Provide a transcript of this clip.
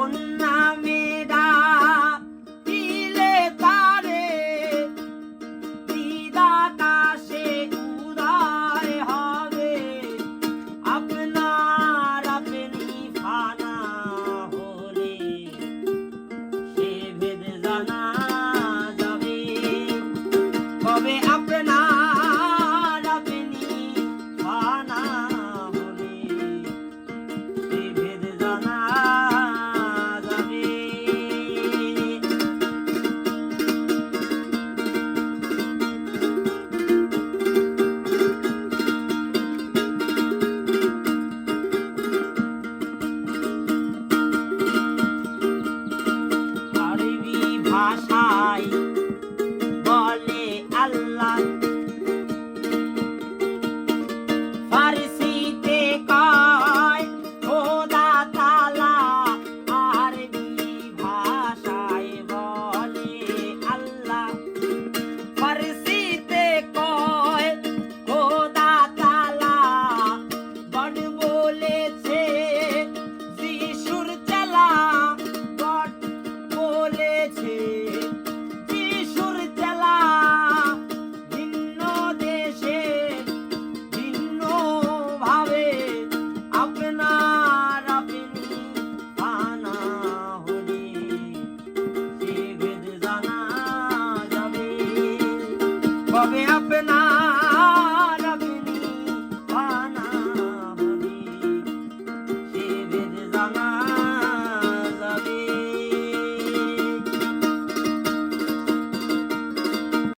কন্যা মেয়েরা দিলে তারে দিদাকাশে উদয় হবে। আপনার আপনি ফানা হলে সে ভেদ জানা যাবে। কবে আপনার ভাষায় হবে আপনার